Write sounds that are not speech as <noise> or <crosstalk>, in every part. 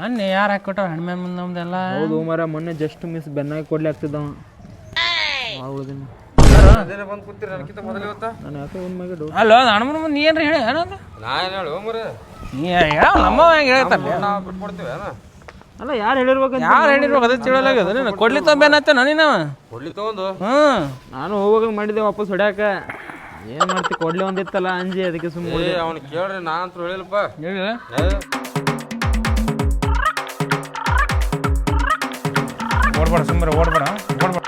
ಮೊನ್ನೆ ಯಾರು ಹಾಕೊಟ್ಟ ಹಣ್ಮೆ ಮುಂದೆ ನಮ್ದೆಲ್ಲ. ಹೌದು ಮರ ಮೊನ್ನೆ ಜಸ್ಟ್ ಮಿಸ್ ಬೆನ್ನಾಗಿ ಕೊಡ್ಲಿ ಆಗ್ತಿದ್ದವ ಉಳ್ದಿನ ನಾನು ಯಾಕೆ ಒಂದು ಮಗ ಡೌ ಅಲ್ಲೋ ಹಣ್ಮನ ಮುಂದೆ ನೀ ಏನ್ರಿ ಹೇಳಿ ಏನಂದ ನೀ ಹೇಳ ನಮ್ಮ ಹೆಂಗೆ ಹೇಳ್ತಾರೆ ಅಲ್ಲ ಯಾರು ಹೇಳಿರ್ಬೇಕು ಯಾರು ಹೇಳಿರ್ಬೇಕು? ಅದೇ ತಿಳಲಾಗದ ನೀನು? ಕೊಡ್ಲಿ ತೊಂಬೇನತ್ತ ನೀನು ಕೊಡ್ಲಿ ತಗೊಂಡು. ಹ್ಞೂ. ನಾನು ಹೋಗುವಾಗ ಮಾಡಿದ್ದೆ ವಾಪಸ್ ಹೊಡ್ಯಾಕ. ಏನು ಮಾಡ್ತಿ? ಕೊಡ್ಲಿ ಒಂದಿತ್ತಲ್ಲ ಅಂಜಿ ಅದಕ್ಕೆ ಸುಮ್ಮನೆ ಅವ್ನು ಕೇಳ್ರಿ ನಾ ಅಂತ ಹೇಳಿಲ್ಲಪ್ಪ ಹೇಳಿಲ್ಲ ಓಡ್ಬೇಡ ಸುಮ್ಮನೆ ಓಡ್ಬೇಡ. ಓಡ್ಬೇಡ.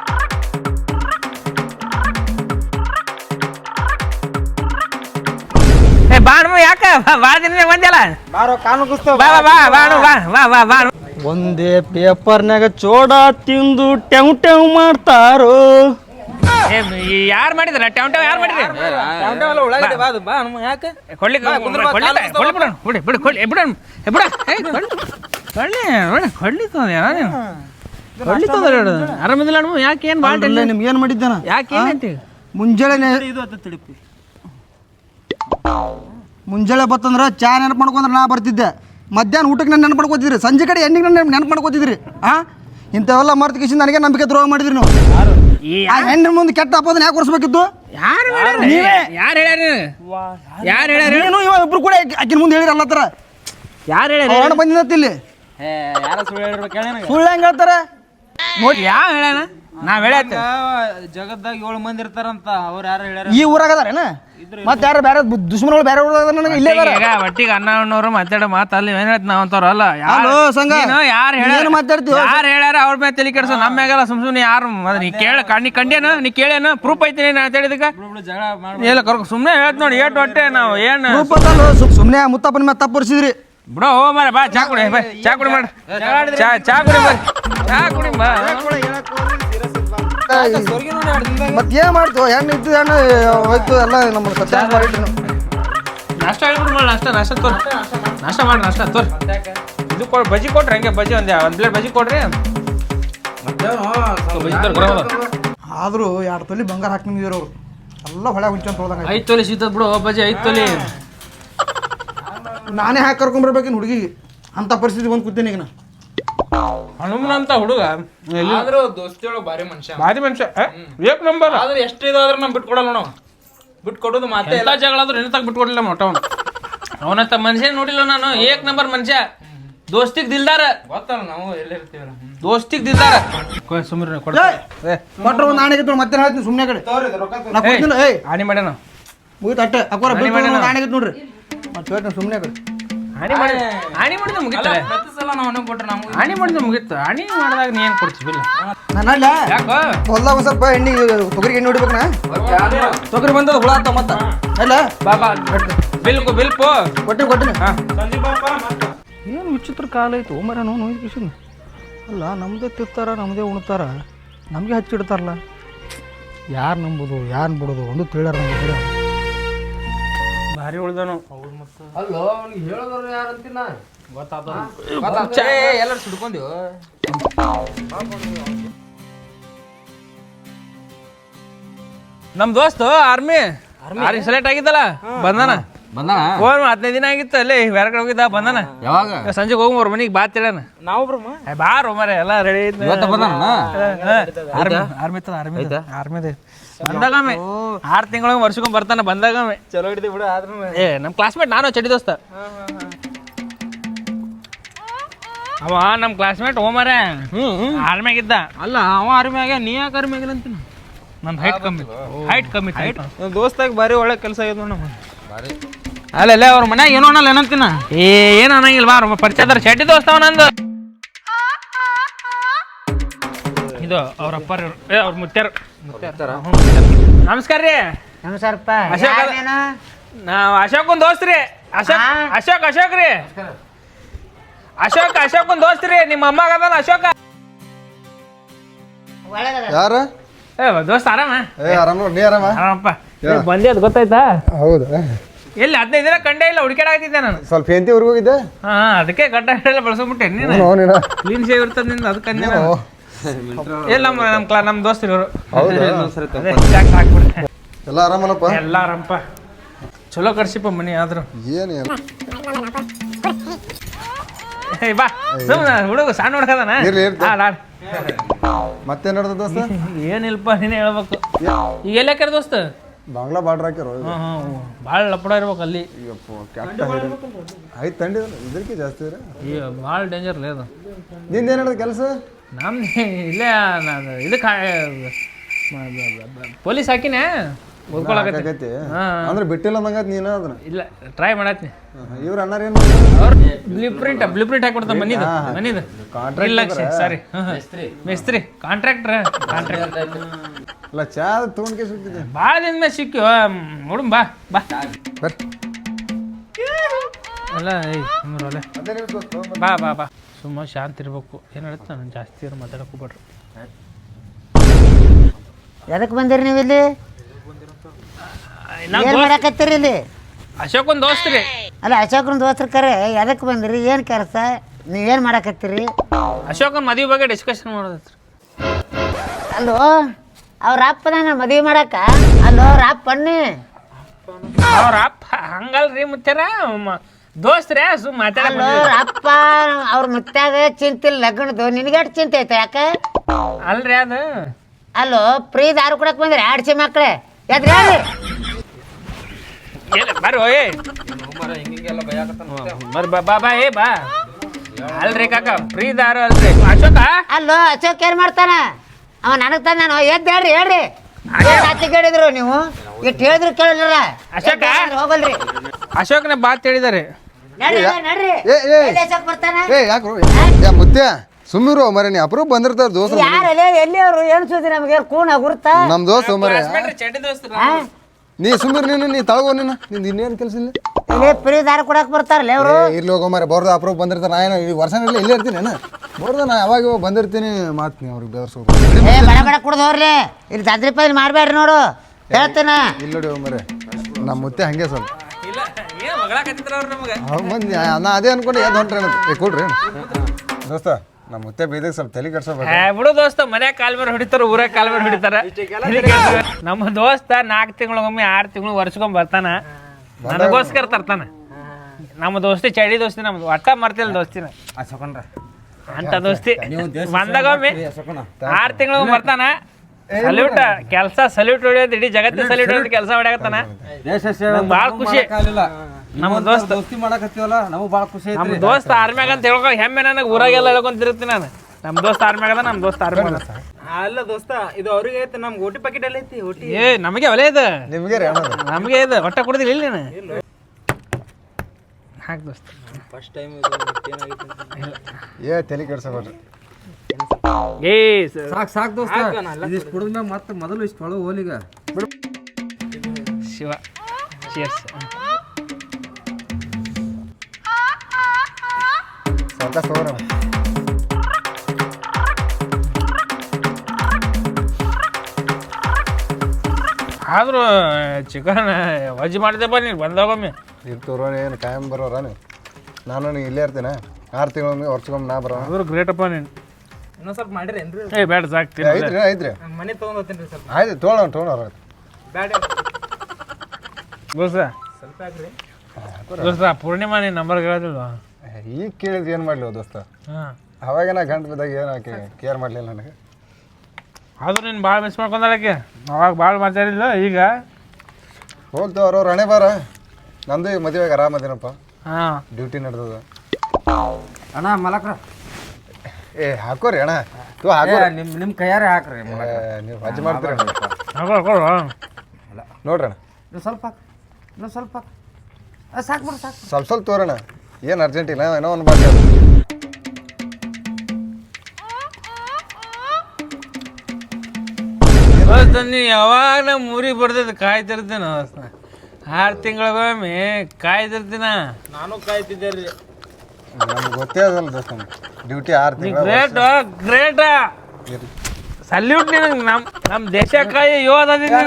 ಬಾಣು ಯಾಕ? ಭಾಳ ದಿನ ಬಂದಿಲ್ಲ ಬಾರೋ ಕುಸ್ತವ ಬಾ ಬಾ ಬಾ ಬಾಣು ಬಾ ಬಾ ಬಾ ಬಾಣು ಒಂದೇ ಪೇಪರ್ನಾಗ ಚೋಡ ತಿಂದು ಟೆವ್ ಟೆವ್ ಮಾಡ್ತಾರೋ? ಏ ಯಾರು ಮಾಡಿದ್ರ? ಟೆವ್ ಟೆವ್ ಯಾರು ಮಾಡಿದ್ರಿ? ಒಳಗಡೆ ಬಿಡು ಬಿಡು ಬಾ ನಮ್ಮ ಯಾಕೆ? ಕೊಳ್ಳಿ ಕೊಳ್ಳಿ ಕೊಳ್ಳಿ ಬಿಡೋಣ ಬಿಡಿ ಬಿಡಿ ಕೊಳ್ಳಿ ತಂದ್ರೆ ಆರಾಮದಿಲ್ಲ ಅಣ್ಣ ಯಾಕೆ ಏನು ಭಾಳ ನಿಮ್ಗೆ ಏನು ಮಾಡಿದ್ದಾನ? ಯಾಕೆ ಏನಂತಿ ಮುಂಜಾನೆ ಇದು ಅತ್ತ ತಿಳುಪಿ ಮುಂಜಾನೆ ಬತ್ತಂದ್ರೆ ಚಾ ನೆನಪು ಮಾಡ್ಕೊಂಡ್ರೆ ನಾ ಬರ್ತಿದ್ದೆ. ಮಧ್ಯಾಹ್ನ ಊಟಕ್ಕೆ ನಾನು ನೆನಪು ಮಾಡ್ಕೋತಿದ್ರಿ ಸಂಜೆ ಕಡೆ ಎಣ್ಣೆ ನಾನು ನೆನಪು ಮಾಡ್ಕೋತಿದ್ರಿ ಆ? ಇಂಥವೆಲ್ಲ ಮರ್ತ ಕಿಸಿ ನನಗೆ ನಂಬಿಕೆ ದ್ರೋಹ ಮಾಡಿದ್ರಿ ನೀವು. ಆ ಹೆಣ್ಣಿನ ಮುಂದೆ ಕೆಟ್ಟ ಅಪ್ಪದನ್ನ ಯಾಕೆ ಕೊಡಿಸ್ಬೇಕಿತ್ತು ಯಾರು ಯಾರು ಹೇಳ್ಯಾರ ಯಾರು ಹೇಳ್ಯಾರ ನೀನು ಇವ ಇಬ್ರು ಕೂಡ ಆಕಿ- ಆಕಿನ ಮುಂದೆ ಹೇಳಿರಿ ಅಲ್ಲ ಹತ್ರ. ಯಾರು ಹೇಳ್ಯಾರ ಬಂದಿದ್ದತ್ತ ಇಲ್ಲಿ ಸುಳ್ಳು ಹೆಂಗೆ ಹೇಳ್ತಾರೆ? ನೋಡಿ ಯಾವ ಹೇಳ್ಯಾನ ನಾವ್ ಹೇಳತ್ತೆ ಜಗದ್ದಾಗ ಏಳು ಮಂದಿ ಇರ್ತಾರಂತ ಅವ್ರು ಯಾರು ಹೇಳ್ಯಾರ? ಈ ಊರಾಗ ಅದಾರೇನ ಮತ್ತೆ ಯಾರು ಬೇರೆ ದುಶ್ಮನಗಳು ಬೇರೆ ಊರಾಗ ನನಗೆ? ಇಲ್ಲೇ ಅದಾರ? ಈಗ ಒಟ್ಟಿಗೆ ಅಣ್ಣ ಅಣ್ಣವ್ರು ಮಾತಾಡ ಮಾತು ಅಲ್ಲಿ ಏನ್ ಹೇಳ್ತ ನಾವ್ ಅಂತಾರ ಅಲ್ಲ ಹಲೋ, ಸಂಘ. ಯಾರು ಹೇಳ ನೀನು ಮಾತಾಡ್ತೀವೋ? ಯಾರು ಹೇಳ್ಯಾರ ಅವ್ರ ಮೇಲೆ ತಲೆ ಕೆಡ್ಸೋ? ನಮ್ಮ ಮ್ಯಾಗಲ್ಲ ಸುಮ್ ಸುಮ್ನೆ ಯಾರು ಅದ್ ನೀ ಕೇಳ ಕಣ್ಣಿ ಕಂಡೇನ ನೀ ಕೇಳೇನ ಪ್ರೂಫ್ ಐತಿ ನೀನು ಅಂತ ಹೇಳಿದಕ್ಕ ಬಿಡು ಜಗಳ ಮಾಡಿ ಇಲ್ಲ ಕರ್ಕೊ ಸುಮ್ನೆ ಹೇಳ್ತ ನೋಡಿ ಏಟ್ ಹೊಟ್ಟೆ ನಾವು ಏನ್ ಸುಮ್ಮನೆ ಮುತ್ತಪ್ಪನ ಮೇಲೆ ತಪ್ಪು ಬರ್ಸಿದ್ರಿ ಬಿಡೋ ಹೋ ಮಾರ ಬಾ ಚಾ ಕುಡಿ ಬಾ ಚಾ ಕುಡಿ ಮಾಡ ಚಾ ಚಾ ಕುಡಿ ಬಾ ಬಾ ಮತ್ತೆ ಏನ್ ಮಾಡ್ತೀವೋ? ಹೆಣ್ಣು ಇದ್ದು ಹೆಣ್ಣು ಹೋಯ್ತು ಎಲ್ಲ ನಮ್ಮ ಸತ್ಯ ಮಾಡಿಟ್ರಿ ನಾಷ್ಟ ಹೇಳ್ಬಿಡು ಮಾಡಿ ನಾಷ್ಟ ನಾಷ್ಟ ತೋರಿ. ನಾಷ್ಟ ಮಾಡಿ ನಾಷ್ಟ ತೋರಿ. ಇದು ಕೊಡ್ ಬಜ್ಜಿ ಕೊಡ್ರಿ ಹಂಗೆ ಬಜ್ಜಿ ಒಂದೇ ಒಂದು ಪ್ಲೇಟ್ ಬಜ್ಜಿ ಕೊಡ್ರಿ. ಬಜ್ಜಿ ತೋರ್. ಆದ್ರೂ ಎರಡು ತೊಲಿ ಬಂಗಾರ ಹಾಕಿ ನಿಂತಿದ್ರು ಅವ್ರು. ಎಲ್ಲ ಹೊಳೆ ಹುಂಚಂತ ಹೋದಂಗ ಐದು ತೊಲಿ ಸಿಗ್ತದ ಬಿಡು ಬಜ್ಜಿ ಐದು ತೊಲಿ. ನಾನೇ ಹಾಕಿ ಕರ್ಕೊಂಡ್ಬರ್ಬೇಕಿನ ಹುಡುಗಿ ಅಂತ ಪರಿಸ್ಥಿತಿ ಬಂದು ಕೂತೀನಿ ಈಗ ನಾ ಹನುಮನಂತ ಹುಡುಗ? ಆದ್ರೂ ದೋಸ್ತಿಯೊಳಗೆ ಭಾರಿ ಮನುಷ್ಯ. ಭಾರಿ ಮನುಷ್ಯ. ಏಕ್ ನಂಬರ್. ಆದ್ರೆ ಎಷ್ಟು ಇದಾದ್ರೂ ನಾವು ಬಿಟ್ಕೊಡಲ್ಲ ನಾವು ಬಿಟ್ಕೊಡೋದು ಮಾತೆ ಎಲ್ಲ ಜಗಳ ಆದ್ರೂ ನಿನ್ನ ಬಿಟ್ಕೊಡಲಿಲ್ಲ ಮೊಟ್ಟ ಅವನು. ಅವನತ್ತ ಮನುಷ್ಯ ನೋಡಿಲ್ಲ ನಾನು. ಏಕ್ ನಂಬರ್ ಮನುಷ್ಯ. ದೋಸ್ತಿಗ್ ದಿಲ್ದಾರ. ಗೊತ್ತಲ್ಲ ನಾವು ಎಲ್ಲಿರ್ತೀವಲ್ಲ. ದೋಸ್ತಿಗ್ ದಿಲ್ದಾರ. ಸುಮ್ಮನೆ ಕೊಡ ಕೊಟ್ರು ಒಂದು ನಾಣೆ ಗಿತ್ತು ಮತ್ತೆ ಹೇಳ್ತೀನಿ ಸುಮ್ಮನೆ ಕಡೆ ನಾ ಕೊಡ್ತೀನಿ ಏಯ್ ಹಾನಿ ಮಾಡ್ಯಾನ. ಮುಗಿತು ಅಟ್ಟೆ ಅಕ್ಕೋರ ನಾಣೆ ಗಿತ್ತು ನೋಡ್ರಿ. ಮತ್ತೆ ಹೇಳ್ತೀನಿ ಸುಮ್ಮನೆ ಕಡೆ ಹಾನಿ ಮಾಡಿ ಹಣಿ ಮಾಡಿದ ಮುಗಿತ ಪ್ರತಿ ಸಲ ನಾವು ಹಣ ಕೊಟ್ರೆ ನಮ್ಗೆ ಹಾನಿ ಮಾಡಿದ ಮುಗಿತ್ತು ಹಣಿ ಮಾಡಿದಾಗ ನೀ ಏನ್ ಕೊಡ್ತೀವಿಲ್ಲ ನಾನು ಅಲ್ಲ ಯಾಕೋ? ಹೊಲ್ದಾಗ ಒಂದು ಸ್ವಲ್ಪ ಎಣ್ಣೆ ತೊಗರಿ ಎಣ್ಣೆ ಹೊಡಿಬೇಕು ನಾ? ತೊಗರಿ ಬಂದದ ಹುಳ ಆತ ಮತ್ತ. ಅಲ್ಲ ಬಾಬಾ ಬಿಲ್ ಕೊ ಬಿಲ್ ಪೋ. ಕೊಟ್ಟಿನಿ ಕೊಟ್ಟಿನಿ. ಏನು ವಿಚಿತ್ರ ಕಾಲ ಐತು ಓಮರ ನೋವು ಕಿಶನ್ ಅಲ್ಲ ನಮ್ಮದೇ ತಿಂತಾರ ನಮ್ಮದೇ ಉಣ್ತಾರ. ನಮಗೆ ಹಚ್ಚಿಡ್ತಾರಲ್ಲ. ಯಾರು ನಂಬೋದು ಯಾರು ಬಿಡೋದು ಒಂದು ತಿಳಿಯಾರ ನಮ್ಗೆ ಬಿಡ ಭಾರಿ ಉಳ್ದನು ಅಲ್ಲೋ ಅವ್ನಿಗೆ ಹೇಳಿದವ್ರು ಯಾರು ಅಂತೀನ ಎಲ್ಲರೂ ಸುಡ್ಕೊಂಡ್ಯೋ? ನಮ್ ದೋಸ್ತ ಆರ್ಮಿ. ಆರ್ಮಿ? ಸೆಲೆಕ್ಟ್ ಆಗಿದ್ದಲ್ಲ ಬಂದಾನ. ಬಂದಾನ? ಫೋನ್ ಹದಿನೈದು ದಿನ ಆಗಿತ್ತು ಅಲ್ಲಿ ಬೇರೆ ಕಡೆ ಹೋಗಿದ್ದ ಬಂದಾನ. ಯಾವಾಗ? ಸಂಜೆ ಅವ್ರ ಮನೆಗೆ ಬಾ ತಿಳನ ನಾವು ಬ್ರಮ್ಮ ಬಾರೋ ಮರೆ ಎಲ್ಲ ರೆಡಿ ಆರ್ಮಿ ಬಂದಾನ ಆರ್ಮಿ ಆರ್ಮಿ ಆರ್ಮಿ ಬಂದಾಗಮ್ಮೆ ಆರು ತಿಂಗಳ ವರ್ಷಕ್ಕೊಮ್ಮೆ ಬರ್ತಾನೆ ಬಂದಾಗಮ್ಮೆ ಚಲೋ ಹಿಡಿದಿ ಬಿಡು ಆದ್ರೂ. ಏ ನಮ್ಮ ಕ್ಲಾಸ್ಮೇಟ್ ನಾನು ಚಡಿ ದೋಸ್ತ. ಅವ ನಮ್ಮ ಕ್ಲಾಸ್ಮೇಟ್ ಓಮರೆ. ಆರ್ಮಿಯಾಗಿದ್ದ. ಅಲ್ಲ ಅವ ಆರ್ಮಿಯಾಗ ನೀ ಯಾಕೆ ಆರ್ಮಿ ಆಗಿಲ್ಲ ಅಂತೀನಿ ನನ್ನ ಹೈಟ್ ಕಮ್ಮಿ. ಹೈಟ್ ಕಮ್ಮಿ ಹೈಟ್ ದೋಸ್ತಾಗ ಭಾರಿ ಒಳ್ಳೆ ಕೆಲಸ ಆಗ್ಯದ ನೋಡ್ ನಮ್ಮ ಅಲ್ಲ ಅಲ್ಲ ಅವ್ರ ಮನ್ಯಾಗ ಏನೋ ಅನ್ನಲ್ಲ ಏನಂತಿನ? ಏ ಏನು ಅನ್ನಂಗಿಲ್ಲ ಬಾ ಪರಿಚಯ ಪರಿಚಯದಾರ ಚಡ್ಡಿ ದೋಸ್ತವ ನಂದು. ಇದು ಅವ್ರ ಅಪ್ಪ ಅವ್ರ ಮುತ್ಯಾರ ನಮಸ್ಕಾರ ರೀ. ನಮಸ್ಕಾರಪ್ಪ. ಅಶೋಕ್ ಅದ- ಯಾರೇನು? ನಾವು ಅಶೋಕನ್ ದೋಸ್ತ್ ರೀ. ಅಶೋಕ್ ಅಶೋಕ್ ಅಶೋಕ್ ರೀ. ಅಶೋಕ್ ಅಶೋಕನ್ ದೋಸ್ತ್ ರೀ. ನಿಮ್ಮ ಅಮ್ಮಗ ಅದಾನ ಅಶೋಕ. ಒಳಗದ. ಯಾರ? ಏ ದೋಸ್ತ ಆರಾಮ? ಏ ಆರಾಮ ನೋಡಿ ನೀ ಆರಾಮ? ಆರಾಮಪ್ಪ. ಬಂದೆ ಅದು ಗೊತ್ತಾಯ್ತಾ? ಹೌದಾ? ಎಲ್ಲಿ ಹದಿನೈದು ದಿನ ಕಂಡೇ ಇಲ್ಲ ಹುಡುಕಾಡಾಗ್ತಿದ್ದೆ ನಾನು. ಸ್ವಲ್ಪ ಹೆಂತಿ ಊರಿಗೆ ಹೋಗಿದ್ದೆ? ಹಾ ಅದಕ್ಕೆ ಗಡ್ಡ ಎಲ್ಲ ಬಳಸ್ಬಿಟ್ಟೆ ನೀನು. ನೀನು. ಕ್ಲೀನ್ ಶೇವ್ ಇರ್ತದ ನಿಂದು ಅದಕ್ಕೆ ಅಂದೆ ನಾನು. ಇಲ್ಲ ನಮ್ಮ ನಮ್ಮ ಕ್ಲಾ ನಮ್ಮ ದೋಸ್ತರು ಇವರು ಹಾಕ್ಬಿಟ್ಟೆ ಎಲ್ಲ ಆರಾಮಲ್ಲಪ್ಪ ಎಲ್ಲ ಆರಾಮಪ್ಪ. ಚಲೋ ಕರ್ಸಿಪ್ಪ ಮನಿ ಆದ್ರು. ಏನು ಏ, ಬಾ. ಸುಮ್ಮನೆ ಹುಡುಗ ಸಣ್ಣ ಹುಡುಗದಾನ ಇರ್ಲಿ, ಇರ್ಲಿ. ಹಾಂ ಲಾಡ್. ಮತ್ತೆ ನಡ್ದ ದೋಸ್ತ? ಏನಿಲ್ಲಪ್ಪ ನೀನೇ ಹೇಳ್ಬೇಕು. ಈಗ ಎಲ್ಲ ಯಾಕ್ಯಾರ ದೋಸ್ತ? ಬಾಂಗ್ಲಾ ಬಾರ್ಡ್ರ್ ಹಾಕಿರೋ ಹ್ಞೂ ಹಾಂ ಭಾಳ ಲಪಡ ಇರ್ಬೇಕು ಅಲ್ಲಿ. ಅಯ್ಯಪ್ಪ ಕೆಟ್ಟ ಐದು ತಂಡಿ ಇದಕ್ಕೆ ಜಾಸ್ತಿ ಈ ಭಾಳ ಡೇಂಜರ್ ಲೇ ಅದು. ನಿಂದ ಏನ್ ಕೆಲಸ? ನಮ್ದು ಇಲ್ಲೇ ನಾನು ಇದಕ್ಕೆ ಪೊಲೀಸ್ ಹಾಕಿನೇ? ಓದ್ಕೊಳಕತ್ತೈತಿ ಅಂದ್ರೆ ಬಿಟ್ಟಿಲ್ಲ ಅಂದಂಗ ನೀನು ಅದನ್ನ? ಇಲ್ಲ ಟ್ರೈ ಮಾಡತ್ನಿ ಇವ್ರ ಅಣ್ಣಾರ ಏನ್ ಅವ್ರ ಬ್ಲೂ ಪ್ರಿಂಟ್ ಬ್ಲೂ ಪ್ರಿಂಟ್ ಹಾಕೊಡ್ತಾನೆ ಮನಿದು. ಮನಿದು ಇಲ್ಲ ಲಕ್ಷ ಸಾರಿ ಮೇಸ್ತ್ರಿ. ಕಾಂಟ್ರಾಕ್ಟ್ರ ಕಾಂಟ್ರಾಕ್ಟ್ ಇಲ್ಲ ಚಾ ತೊಗೊಂಡ್ಕೆ ಸಿಕ್ಕಿದೆ. ಭಾಳ ದಿನ ಮೇಲೆ ಸಿಕ್ಕು ನೋಡು ಬಾ ಬಾ. ಬರ್ರಿ ಅಲ್ಲ ಏಯ್ ಬಾ ಬಾ ಬಾ. ಸುಮ್ಮ ಶಾಂತ ಇರಬೇಕು. ಏನು ಹೇಳುತ್ತೆ ನಾನು? ಜಾಸ್ತಿ ಅವ್ರು ಮಾತಾಡಕ್ಕೆ ಎದಕ್ಕೆ ಬಂದಿರಿ ನೀವು ಇಲ್ಲಿ? ಏನು ಮಾಡಕತ್ತೀರಿ ಇಲ್ಲಿ? ಅಶೋಕನ್ ದೋಸ್ತ್ ರೀ. ಅಲ್ಲ ಅಶೋಕನ ದೋಸ್ತ್ರ ಕರೆ ಎದಕ್ಕೆ ಬಂದಿರಿ? ಏನು ಕೆಲಸ? ನೀವು ಏನು ಮಾಡಕತ್ತೀರಿ? ಅಶೋಕನ ಮದುವೆ ಬಗ್ಗೆ ಡಿಸ್ಕಷನ್ ಮಾಡೋದತ್ರಿ. ಅಲ್ಲೋ ಅವ್ರ ಅಪ್ಪ ನಾನು ಮದುವೆ ಮಾಡಕ್ಕ ಅಲ್ಲೋ ಅವ್ರ ಅಪ್ಪ ಅನ್ನಿ ಅವ್ರ ಅಪ್ಪ ಹಂಗಲ್ರಿ ಮುತ್ಯಾರ. ದೋಸ್ತ್ರೇ ಸುಮ್ ಮಾತಾಡ ಅಲ್ಲೋ ಅಪ್ಪ ಅವ್ರ ಮುತ್ಯಾಗ ಚಿಂತಿಲ್ಲ ಲಗ್ನದ್ದು. ನಿನಗೆಷ್ಟು ಚಿಂತೆ ಐತೆ ಯಾಕ? ಅಲ್ರಿ ಅದು. ಅಲ್ಲೋ ಫ್ರೀ ದಾರು ಕೊಡಕ್ ಬಂದ್ರೆ ಆಡ್ಸಿ ಮಕ್ಳೆ. ಎದ್ರಿ ಏನ ಬರ್ರಿ ಓಯ್ ಬರ್ರಿ ಬಾ ಬಾ ಬಾ ಏ ಬಾ. ಅಲ್ರಿ ಕಾಕ ಫ್ರೀ ದಾರು ಅಲ್ರಿ. ಅಶೋಕ? ಅಲ್ಲೋ ಅಶೋಕ್ ಏನ್ ಮಾಡ್ತಾನ? ಅವ ನನಗ್ ತಂದ ನಾನು. ಎದ್ದು ಹೇಳ್ರಿ ಹೇಳ್ರಿ. ಹತ್ತಿ ಕೇಳಿದ್ರು ನೀವು? ಇಟ್ಟು ಹೇಳಿದ್ರು ಕೇಳಿಲ್ಲ. ಅಶೋಕ? ಹೋಗಲ್ರಿ. ಅಶೋಕ್ನ ಬಾತ್ ಹೇಳಿದಾರೆ. ಏ, ಯಾಕ್ರು ಯಾ ಮುತ್ಯ ಸುಮ್ಮಿರು ಮರೆ ನೀ. ಅಪ್ರೂಪ್ ಬಂದಿರ್ತಾರ ದೋಸ್ತ ಯಾರಲ್ಲೇ ಎಲ್ಲಿ ಅವರು ಏನ್ ಸುದ್ದಿ ನಮಗೆ? ಕೂಣ ಗುರುತ? ನಮ್ ದೋಸ್ತ ಮರೆ ನೀ ಸುಮ್ಮಿರು ನೀನು ನೀ ತಳಗೋ ನೀನು. ನಿಂದ ಇನ್ನೇನು ಕೆಲಸ ಇಲ್ಲ? ಇಲ್ಲಿ ಪ್ರೀ ದಾರ ಕೊಡಕ್ ಬರ್ತಾರಲ್ಲ ಅವರು ಏ, ಇರ್ಲಿ ಹೋಗೋ ಮರೆ ಬೋರ್ದ ಅಪ್ರೂವ್ ಬಂದಿರ್ತಾರ. ನಾ ಏನು ಈ ವರ್ಷ ಇಲ್ಲೇ ಇಲ್ಲೇ ಇರ್ತೀನಿ ಏನು? ಬೋರ್ದ ನಾ ಯಾವಾಗ ಇವಾಗ ಬಂದಿರ್ತೀನಿ ಮಾತ್ನಿ ಅವ್ರಿಗೆ ಬೆದರ್ಸೋ ಏ ಬಡ ಬಡ ಕುಡ್ದು ಹೋರ್ಲಿ ಇಲ್ಲಿ ತದ್ರಿ ಪೈಲ್ ಮಾಡ್ಬೇಡ್ರಿ ನೋಡು. ಹೇಳ್ತೇನೆ. ಇಲ್ಲ ನೋಡಿ ಮರೆ ನಮ್ಮ ಮುತ್ತೆ ಹಂಗೆ ಸ್ವಲ್ಪ. ಇಲ್ಲ ಏನ್ ಮಗಳಾಕತ್ತಿದ್ರ ಅವ್ರು ನಮಗೆ. ಅವ್ರು ಮಂದಿ ನಾ ಅದೇ ಅನ್ಕೊಂಡು ಎದ್ದು ಹೊಂಟ್ರೆ ಏ ಕೊಡ್ರಿ ದೋಸ್ತ ನಮ್ಮ ಮುತ್ತೆ ಬೈದಾಗ ಸ್ವಲ್ಪ ತಲೆ ಕೆಡ್ಸೋಬೇಡ ಏ, ಬಿಡು ದೋಸ್ತ ಮನ್ಯಾಗ ಕಾಲ್ ಮೇಲೆ ಹೊಡಿತಾರ ಊರಾಗ ಕಾಲ್ ಮೇಲೆ ಹೊಡಿತಾರ. ನಮ್ಮ ದೋಸ್ತ ನಾಲ್ಕು ತಿಂಗಳಿಗೊಮ್ಮೆ ಆರು ತಿಂಗಳು ವರ್ಷಕ್ಕೊಮ್ಮೆ ಬರ್ತಾನ. ನನಗೋಸ್ಕರ ತರ್ತಾನ. ನಮ್ಮ ದೋಸ್ತಿ ಚಡಿ ದೋಸ್ತಿ ನಮ್ದು. ಒಟ್ಟ ಮರ್ತಿಲ್ಲ ದೋಸ್ತಿನ. ಅಂತ ದೋಸ್ತಿ. ಬಂದಾಗೊಮ್ಮೆ ಆರು ತಿಂಗಳು ಬರ್ತಾನ. ಸಲ್ಯೂಟ್ ಕೆಲಸ ಸಲ್ಯೂಟ್ ಹೊಡಿಯೋದು ಇಡೀ ಜಗತ್ತಿನ ಸಲ್ಯೂಟ್ ಹೊಡಿಯೋದು ಕೆಲಸ ಹೊಡ್ಯಾಕತ್ತಾನ. ಭಾಳ ಖುಷಿ. ನಮ್ಮ ದೋಸ್ತ ದೋಸ್ತಿ ಮಾಡಕತ್ತೀವಲ್ಲ ನಮಗ್ ಭಾಳ ಖುಷಿ ಐತಿ ನಮ್ಮ ದೋಸ್ತ ಆರ್ಮ್ಯಾಗ ಅಂತ ಹೇಳ್ಕೊ ಹೆಮ್ಮೆ ನನಗೆ ಊರಾಗೆಲ್ಲ ಹೇಳ್ಕೊಂತಿರ್ತೀನಿ ನಾನು. ನಮ್ಮ ದೋಸ್ತ ಆರ್ಮ್ಯಾಗ ಅದ ನಮ್ಮ ದೋಸ್ತ ಆರ್ಮ್ಯಾಗ ಅಲ್ಲ ದೋಸ್ತ ಇದು ಅವ್ರಿಗೆ ಐತೆ ನಮ್ಗೆ ಓಟಿ ಪ್ಯಾಕೆಟ್ ಎಲ್ಲ ಐತಿ ಓಟಿ ಏ ನಮಗೆ ಒಲೆ ಇದೆ. ನಿಮಗೆ ರೀ ನಮಗೆ. ಇದು ಹೊಟ್ಟೆ ಕುಡ್ದಿಲ್ಲ ಇಲ್ಲಿ ನೀನು. ಹಾಕ್ ದೋಸ್ತ. ಫಸ್ಟ್ ಟೈಮ್ ಏ ತಲೆ ಕೆಡ್ಸೋಬೇಡ್ರಿ ಏ ಸಾಕ್ ಸಾಕ್ ದೋಸ್ತ. ಇದಿಷ್ಟು ಕುಡಿದ್ಮ್ಯಾಗ ಮತ್ತೆ ಮೊದಲು ಇಷ್ಟು ಒಳಗೆ ಹೋಲಿಗ ಶಿವ ಚಿಯರ್ಸ್ ಸಾವಕಾಶ ತಗೋರಣ ಆದ್ರೂ ಚಿಕನ್ ವಜ್ಜಿ ಮಾಡಿದೆ ನೀನು ಬಂದಾಗೊಮ್ಮೆ. ಇರ್ತವ್ರ ಏನು ಕಾಯಂ ಬರೋರ ನೀವು ನಾನು ನೀ ಇಲ್ಲೇ ಇರ್ತೀನಿ? ಆರು ತಿಂಗಳೊಮ್ಮೆ ವರ್ಷಕ್ಕೊಮ್ಮೆ ನಾ ಬರೋ ಆದ್ರೂ ಗ್ರೇಟಪ್ಪ ನೀನು. ಇನ್ನೊಂದು ಸ್ವಲ್ಪ ಹೇ ಏ ಬೇಡ ಸಾಕ್ತೀನಿ ಐತ್ರಿ ಐತ್ರಿ. ಮನೆ ತೊಗೊಂಡ್ ಹೋಗ್ತೀನಿ ಸ್ವಲ್ಪ. ಆಯ್ತು ತೊಗೊಳೋಣ ತೊಗೊಳೋರ ಬ್ಯಾಡ ದೋಸ್ತ ಸ್ವಲ್ಪ ಹಾಕ್ರಿ ದೋಸ್ತ ಪೂರ್ಣಿಮಾ ನೀನು ನಂಬರ್ ಕೇಳೋದಿಲ್ವಾ? ಈಗ ಕೇಳಿದ್ ಏನು ಮಾಡಲಿ ದೋಸ್ತ? ಹಾಂ. ಅವಾಗ ನಾ ಗಂಟು ಬಿದ್ದಾಗ ಏನು ಆಕೆ ಕೇರ್ ಮಾಡಲಿಲ್ಲ ನನಗೆ? ಆದ್ರೂ ನೀನು ಭಾಳ ಮಿಸ್ ಮಾಡ್ಕೊಂಡಾಳಕ್ಕೆ ಅವಾಗ ಭಾಳ ಮಾತಾಡಿಲ್ಲ ಈಗ? ಹೋಗ್ತಾವ ಅವ್ರವ್ರ ಹಣೆ ಬಾರ. ನಂದು ಈಗ ಮದುವೆಗೆ ಆರಾಮದೇನಪ್ಪ ಹಾಂ. ಡ್ಯೂಟಿ ನಡೆದದ. ಅಣ್ಣ ಮಲಕ್ರ. ಏ ಹಾಕೋರಿ ಅಣ್ಣ. ತೂ ಹಾಕೋ ನಿಮ್ ನಿಮ್ ಕೈಯಾರೆ ಹಾಕ್ರಿ ನೀವು ಹಜ್ ಮಾಡ್ತೀರಿ ನೋಡ್ರಣ್ಣ ಹಾಕೋ ನೋಡ್ರಿ ಅಣ್ಣ. ಇನ್ನೊಂದ್ ಸ್ವಲ್ಪ ಹಾಕ್. ಸ್ವಲ್ಪ ಹಾಕ್. ಸಾಕು ಸಾಕ್ ಬಿಡು ಸಾಕ್ ಸ್ವಲ್ಪ ಸ್ವಲ್ಪ ತೋರಣ ಏನು ಅರ್ಜೆಂಟಿಲ್ಲ ಏನೋ ಒಂದು ಬಾಕಿ ತನ್ನಿ ನೀ ಯಾವಾಗ ನಮ್ಮ ಊರಿಗೆ ಬರ್ತೈತೆ ಕಾಯ್ತಿರ್ತೀನ ಆರು ತಿಂಗಳಿಗೊಮ್ಮೆ ಕಾಯ್ತಿರ್ತೀನ ನಾನು ಕಾಯ್ತಿದ್ದೆ ರೀ. ನಮ್ಗೆ ಗೊತ್ತೇ ಅದಲ್ಲ ದೋಸ್ತ ಡ್ಯೂಟಿ ಆರು ತಿಂಗಳು ಗ್ರೇಟ್ ಗ್ರೇಟ್ ಸಲ್ಯೂಟ್ ನಿನಗೆ ನಮ್ಮ ನಮ್ಮ ದೇಶಕ್ಕಾಗಿ ಯೋಧ ನೀನು?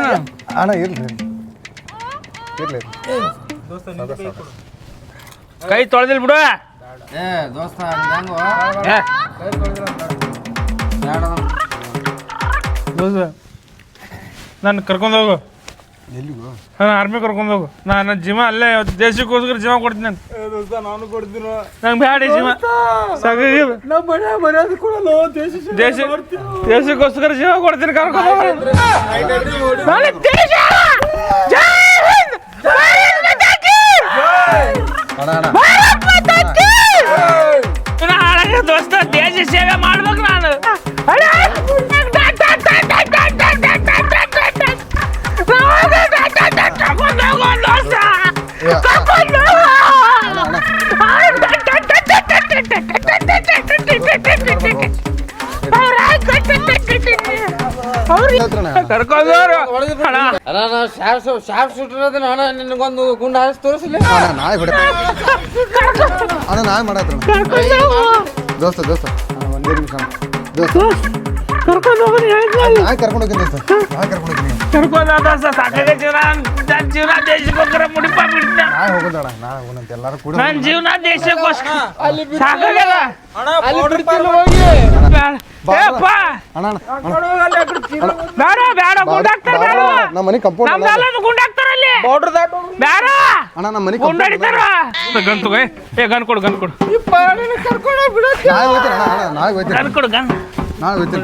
ಅಣ್ಣ ಇರ್ಲಿ ಇರ್ಲಿ. ಕೈ ತೊಳೆದಿಲ್ ಬಿಡು. ಏ ದೋಸ್ತ ಹಂಗಂಗೋ ಏ, ದೋಸ್ತ ನನ್ನ ಕರ್ಕೊಂಡು ಹೋಗು. ನಾನು ಆರ್ಮಿ ಕರ್ಕೊಂಡು ಹೋಗು. ನಾನು ಜೀವ ಅಲ್ಲೇ ದೇಶಕ್ಕೋಸ್ಕರ ಜೀವ ಕೊಡ್ತೀನಿ ಅಂತ ನಾನು ಕೊಡ್ತೀನಿ? ನಂಗೆ ಬ್ಯಾಡ ಈ ಜೀವ. ಸಾಕಾಗಿದೆ ನಮ್ಮ ಮನೆ ಮರ್ಯಾದೆ ಕೊಡಲ್ಲ ದೇಶ ದೇಶ ದೇಶಕ್ಕೋಸ್ಕರ ಜೀವ ಕೊಡ್ತೀನಿ ಕರ್ಕೊಂಡು ದೇಶ! ಜೈ ಹಿಂದ್! ಭಾರತ್ ಮಾತಾ ಕೀ! ಅಣ್ಣ ಅಣ್ಣ ಭಾರತ್ ಮಾತಾ ಕೀ! ಇನ್ನ ಹಾಳಾಗ್ಯ ದೋಸ್ತ ದೇಶ ಸೇವೆ ಮಾಡ್ಬೇಕು ನಾನು. ಕರ್ಕೊಂಡೋರು. ಅಣ್ಣ. ಶಾಪ್ ಶಾಪ್ ಸುಟ್ಟಿರೋದನ್ನ ಅಣ್ಣ ನಿನಗೊಂದು ಗುಂಡ ಹಾರಿಸಿ ತೋರಿಸಲಿ. ಅಣ್ಣ ನಾಯಿ ಬಿಡ ಅಣ್ಣ ನಾಯಿ ಮಾಡತ್ರ ದೋಸ್ತ ದೋಸ್ತ. ಒಂದೇ ನಿಮಿಷ. ದೋಸ್ತ. ಕರ್ಕೊಂಡು ಹೋಗ್ರಿ ನಾಯಿ ಕರ್ಕೊಂಡು ಹೋಗ್ತೀನಿ ದೋಸ್ತ. ನಾಯಿ ಕರ್ಕೊಂಡು ಹೋಗ್ತೀನಿ. ಕರ್ಕೊಂಡು ಸಾಕಾಗ ಜೀವನ. ದೇಶಕ್ಕೋಸ್ಕರ ಮುಡಿಪ ಬಿಡ್ತ. ನಾಯಿ ಹೋಗೋದಣ್ಣ ನಾಳೆ ಹೋಗೋಣಂತ. ಎಲ್ಲರೂ ಕೂಡ ನನ್ ಜೀವನ ದೇಶಕ್ಕೋಸ್ಕರ. ಸಾಕಾಗದ ಅಲ್ಲಿ ಬಿಡ್ತಿಲ್ಲ ಹೋಗಿ. ಬೇಡ ಬೇಡ ಗುಂಡಾಕ್ತಾರ ಬೇಡ. ನಮ್ಮ ಮನೆ ಕಂಪೌಂಡ್ ಅಣ್ಣ ನಮ್ದೆಲ್ಲ ಗುಂಡಾಕ್ತಾರ ಅಲ್ಲಿ. ಬಾರ್ಡರ್ ದಾಟು ಬೇಡ. ಅಣ್ಣ ನಮ್ಮ ಮನೆ ಗುಂಡ ಹಿಡಿತಾರ ಗನ್ ತಗೋ ಏ ಗನ್ ಕೊಡು ಗನ್ ಕೊಡು. ಕರ್ಕೊಂಡು ಬಿಡ ನಾಳೆ ಹೋಗ್ತೀನಿ ಅಣ್ಣ ಅಣ್ಣ ನಾಳೆ ಹೋಗ್ತೀನಿ. ಗನ್ ಕೊಡು ಗನ್. ನಾಳೆ ಹೋಗ್ತೀನಿ.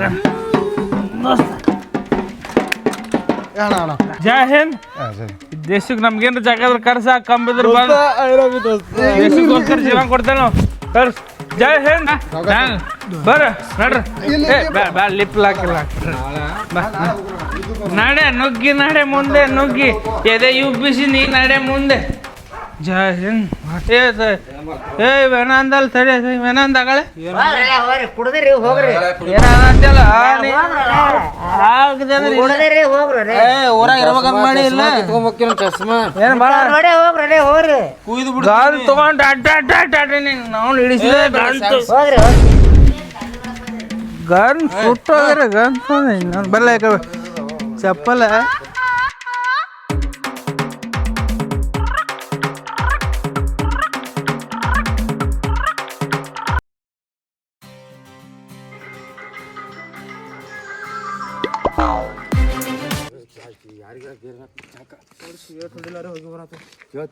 ಏ ಅಣ್ಣ ಅಣ್ಣ. ಜೈ ಹಿಂದ್. ದೇಶಕ್ಕೆ ನಮ್ಗೇನು ಜಾಗದ್ರ ಕರ್ಸ ಕಂಬಿದ್ರೆ ಬಂದು. ದೇಶಕ್ಕೋಸ್ಕರ ಜೀವನ ಕೊಡ್ತೇನೆ. ನಾವು ಕರ್ಸ್. ಜೈ ಹಿಂದ್? ಬರ್ರ ನಡ್ರಿ. ಏ ಬ್ಯಾ ಬ್ಯಾ ಲಿಪ್ ಲಾಕಿಲ್ಲ ಬಾ ನಡೆ ನುಗ್ಗಿ ನಡೆ ಮುಂದೆ ನುಗ್ಗಿ. ಎದೆ ಯುಬ್ಬಿಸಿ ನೀ ನಡೆ ಮುಂದೆ. ಜೈ ಹಿಂದ್. ಏ ಸ- ಏ ವೇಣಾಂದಲ್ ಸರಿ ಸರಿ ವೇನಾಂದ ಆಗಳೆ? ಹೋಗ್ರಿ ಕುಡ್ದಿರಿ ಹೋಗ್ರಿ. ಇಲ್ಲ. ಕುಡ್ದಿರಿ ಹೋಗ್ರಿ. ಊರಾಗ ಇರ್ಬೇಕಂತ ಮಾಡಿ ಇಲ್ಲ. ಕಿತ್ಕೊಂಬಕ್ಕಿನ ಚಸ್ಮಾ? ಏನ್ ಬಾಳ? ನೋಡೇ ಹೋಗ್ರಿ ಹೋಗ್ರಿ. ಕುಯ್ದು ಗಾಲ್ ತಗೊಂಡ್ ಅಡ್ಡ ಅಡ್ಡ ಅಡ್ಡ ಅಡ್ಡ ನೀನ್ ನಾವು ಹಿಡಿಸಿದೆ ಗನ್ ಹೋಗ್ರಿ ಗನ್ ಸುಟ್ಟೋಗ್ರೆ ಗನ್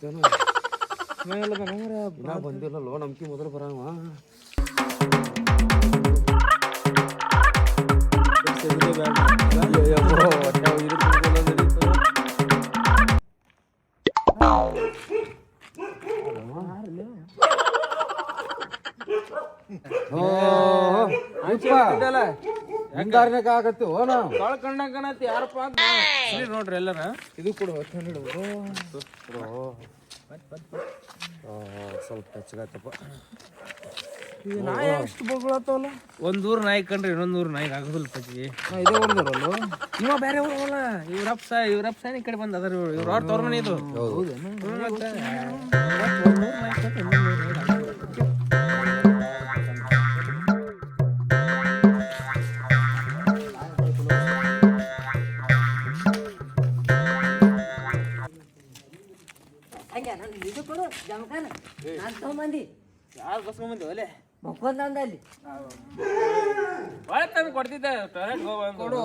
ನಾನು ಬಲ್ಲ ಬಂದಿಲ್ಲ ಬಂದಿಲ್ಲಲ್ಲೋ ನಮ್ಕಿ ಮೊದಲು ಬರವ ಹಿಂಗಾರನೇ ಆಗತ್ತೆ ಓ ನಾವು ಕಳ್ಕೊಂಡಂಗನತಿ ಯಾರಪ್ಪ ಅಂತ. ನೋಡ್ರಿ ಎಲ್ಲರ. ಇದು ಕೊಡು ಸ್ವಲ್ಪ ಹೆಚ್ಚಾಗತ್ತಪ್ಪ ಒಂದ್ ಊರ್ ನಾಯಿ ಕಂಡ್ರಿ ಇನ್ನೊಂದ್ ಊರ್ ನಾಯಿಗೆ ಆಗೋದಿಲ್ಲ ಪಚ್ಚಿ ಇದೇ ಇವ ಬೇರೆ ಊರಲ್ಲ ಇವ್ರಪ್ಪ ಸಾನಿ ಕಡೆ ಬಂದ ಅದರ ಇವ್ರು. ಇವ್ರ ಅವ್ರ ತವ್ರ ಮನೆ ಇದು. ಹ್ಮ್, ಕೊಡ್ತಿದ್ದೆ ಟಾಯ್ಲೆಟ್ ಹೋಗ್ಬಂದು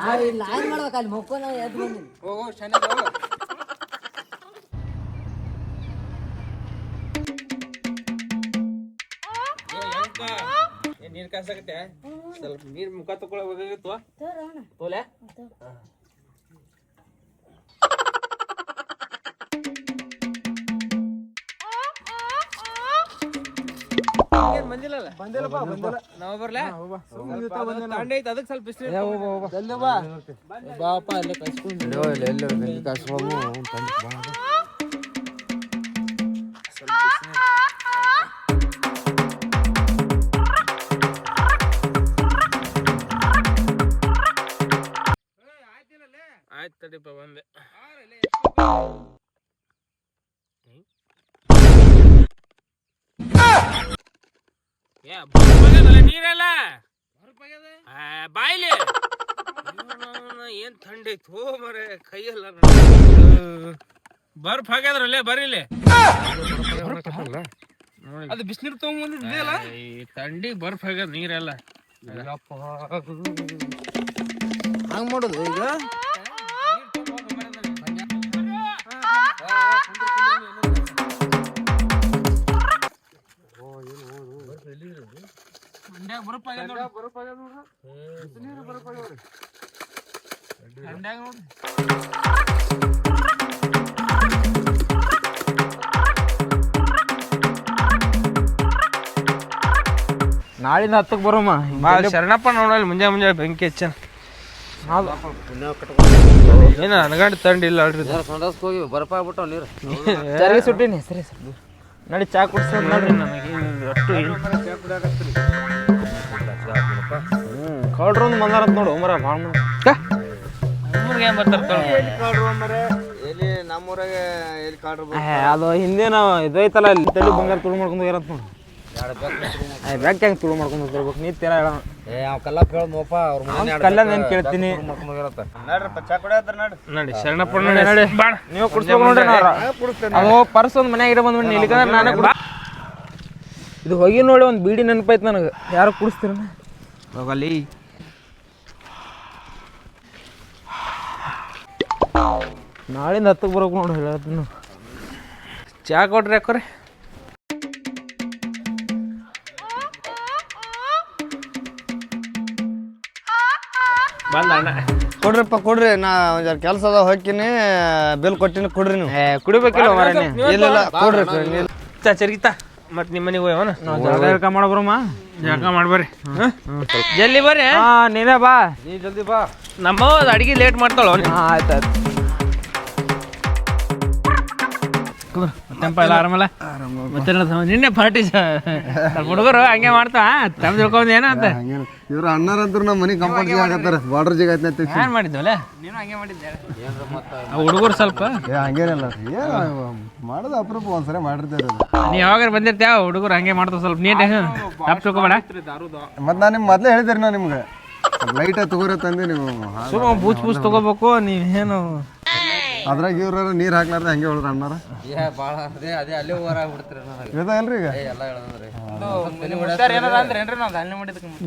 ನಾವು ಇಲ್ಲಿ ಮಾಡ್ಬೇಕು ಅಲ್ಲಿ? ಮಕ್ಕೊಂದ ಎದ್ದು ಬಂದಿನಿ. ಹೋಗೋ ಚೆನ್ನಾಗಿ ಹೋಗು. ನೀರ್ ಕಾಸಾಗತ್ತೆ ಸ್ವಲ್ಪ ನೀರ್ ಮುಖ ತಗೊಳ್ಬೇಕಾಗಿತ್ತು ತೋಲೆ? ಬಂದಿಲ್ಲಲ್ಲ? ಬಂದಿಲ್ಲಪ್ಪ ಬಂದಿಲ್ಲ. ನಾವು ಬರ್ಲಾ? ತಂಡ ಐತೆ ಅದಕ್ಕೆ ಸ್ವಲ್ಪ ಬಿಸಿಲು ಬಾಪ ಅಲ್ಲೇ ಕಸ್ಕೊಂಡು ಎಲ್ಲ ಕಸ್ಕೊಂಡು ಬಾ ಆಯ್ತು ತಡಿಪ ಬಂದೆ. ನೀರೆಲ್ಲ? ಆ, ಬಾಯ್ಲಿ. ಏನ್ ಥಂಡಿ ಐತ್? ಹೋ ಮರೆ ಕೈಯಲ್ಲ ಬರ್ಫ್ ಹಾಕ್ಯಾದ್ರಲ್ಲೇ ಬರೀಲಿ. ಅದು ಬಿಸಿನೀರು ತಗೊಂಡ್ಬಂದಿದ್ದೀಯಲ್ಲ ಈ ಥಂಡಿ ಬರ್ಫ್ ಆಗ್ಯದ ನೀರೆಲ್ಲ ಹಂಗ್ ಮಾಡೋದು ಈಗ? ನಾಳಿಂದ ಹತ್ತಕ್ಕೆ ಬರೋಮ್ಮ ಬಾ ಶರಣಪ್ಪ ನೋಡಲ್ಲಿ ಮುಂಜಾನೆ ಮುಂಜಾನೆ ಬೆಂಕಿ ಹೆಚ್ಚನ. ಏನ ಅನಗಂಡು ತಂಡಿಲ್ಲ ಅಲ್ರಿ ಇದು. ಹೋಗಿ ಬರಪ್ಪ ಆಗ್ಬಿಟ್ಟು ನೀರು. <laughs> ಸರಿ ಸುಟ್ಟಿನಿ ಸರಿ ಸರಿ. ನಡಿ ಚಾ ಕುಡ್ಸ ನೋಡ್ರಿ. ನನಗೆ ಅಷ್ಟು ಏನು ಒಂದು ಬಂದಾರಂತ ನೋಡು ಮರ ಭಾಳ ಮಂದಿ. ಊರಿಗೆ ಏನ್ ಬರ್ತಾರ ಎಲ್ಲಿ ನಮ್ಮೂರಾಗ ಎಲ್ಲಿ ಕಾಡ್ರು ಅದು ಹಿಂದೆ ನಾವು ಇದೈತಲ್ಲ ಇಲ್ಲಿ ತಲೆ ಬಂಗಾರ ತುಳು ಮಾಡ್ಕೊಂಡು ಹೋಗ್ಯಾರಂತ ನೋಡು. ಬ್ಯಾಗ್ ಹೆಂಗೆ ತುಳು ಮಾಡ್ಕೊಂಡು ಹೋಗ್ತಿರ್ಬೇಕು ನೀ ತೀರ ಹೇಳ ಏ ಅವ್ ಕಲ್ಲ ಕೇಳೋದಪ್ಪ ಅವ್ರ ಮನೆ ಕಲ್ಲ ನಾನು ಕೇಳ್ತೀನಿ. ನೋಡಿ ನಡಿ ಶರಣಪ್ಪ ನೋಡಿ. ನಡಿ ನೀವು ಕುಡಿಸ್ಬೇಕು ನೋಡ್ರಿ ನಾವು ಪರ್ಸ್ ಒಂದು ಮನ್ಯಾಗ ಇಡ ಬಂದ್ಬಿಟ್ಟು ಇಲ್ಲಿಕಂದ್ರೆ ನಾನೇ ಕುಡ ಇದು ಹೋಗಿ ನೋಡಿ ಒಂದು ಬೀಡಿ ನೆನಪಾಯ್ತು ನನಗೆ. ಯಾರು ಕುಡಿಸ್ತೀರ? ಹೋಗಲ್ಲಿ. ನಾಳಿಂದ ಹತ್ತಕ್ಕೆ ಬರೋಕೆ ನೋಡಿ ಹೇಳತ್ತೀನಿ ಚಾ ಕೊಡ್ರಿ ಯಾಕೋರಿ ಬಂದ ಅಣ್ಣ. ಕೊಡ್ರಿಪ್ಪ ಕೊಡ್ರಿ. ನಾ ಒಂದ್ ಜರ ಕೆಲಸ ಅದ ಹೋಗ್ತೀನಿ. ಬಿಲ್ ಕೊಟ್ಟಿನಿ ಕೊಡ್ರಿ ನೀವು. ಏ ಕುಡಿಬೇಕಿಲ್ಲ ಮರ ಇಲ್ಲ ಇಲ್ಲ ಕೊಡ್ರಿ ನೀವು ಚಾ ಚರ್ಗಿತ ಮತ್ತೆ ನಿಮ್ಮ ಮನೆಗೆ ಹೋಯವನ ನಾವು ಜಾಗ ಇಳ್ಕ ಮಾಡೋ ಮಾಡ್ಬರ್ರಿ. ಜಲ್ದಿ ಬರ್ರಿ ಹಾಂ? ನೀನೇ ಬಾ. ನೀ ಜಲ್ದಿ ಬಾ. ನಮ್ಮ ಅಡಿಗೆ ಲೇಟ್ ಮಾಡ್ತಾಳ ಆಯ್ತಾಯ್ತು ಆಯ್ತು ಆಯ್ತು. ಟೆಂಪ ಎಲ್ಲ ಆರಾಮಲ್ಲ? ಮತ್ತೆ ನಿನ್ನೆ ಪಾರ್ಟಿ ಹುಡುಗರು ಹಂಗೆ ಮಾಡ್ತಾ ತಮ್ಮ ತಿಳ್ಕೊಂಡ್ ಏನ ಅಂತ. ಇವ್ರು ಅಣ್ಣರ ಅಣ್ಣಾರಂದ್ರು ನಮ್ಮ ಮನೆ ಕಂಪೌಂಡ್ ಆಗತ್ತಾರ. ಬಾರ್ಡರ್ ಜಿಗ ಐತೆ ಅಂತ ಏನ್ ಮಾಡಿದ್ವಲ್ಲ ನೀನು ಹಂಗೆ ಮಾಡಿದ್ದೆ. ಹುಡುಗರು ಸ್ವಲ್ಪ. ಏ ಹಂಗೇನಿಲ್ಲ. ಏನು ಮಾಡೋದು ಅಪರೂಪ ಒಂದ್ಸರಿ ಮಾಡಿರ್ತಾರೆ ನೀ ಯಾವಾಗ ಬಂದಿರ್ತೀಯ? ಹುಡುಗರು ಹಂಗೆ ಮಾಡ್ತಾವ ಸ್ವಲ್ಪ ನೀಟ್ ತಪ್ಪು ತಿಳ್ಕೊಬೇಡ ಮತ್ತೆ ನಾನು ನಿಮ್ಗೆ ಮೊದಲೇ ಹೇಳಿದ್ರಿ ನಾ ನಿಮ್ಗೆ. ಲೈಟ ತಗೋರಿ ತಂದೆ ನೀವು. ಸುಮ್ಮ ಬೂಚ್ ಬೂಚ್ ತಗೋಬೇಕು ನೀವೇನು ಅದ್ರಾಗ ಇವ್ರ ನೀರು ಹಾಕ್ಲಾರ್ದ ಹಂಗೆ ಹೇಳ್ರ ಅಣ್ಣಾರ? ಏ ಭಾಳ ಅದೇ ಅದೇ ಅಲ್ಲೇ ಓವರ್ ಆಗ್ಬಿಡ್ತೀರಿ ನನಗೆ ಇದ ಅಲ್ರಿ ಈಗ? ಎಲ್ಲ ಹೇಳದ್ರಿ.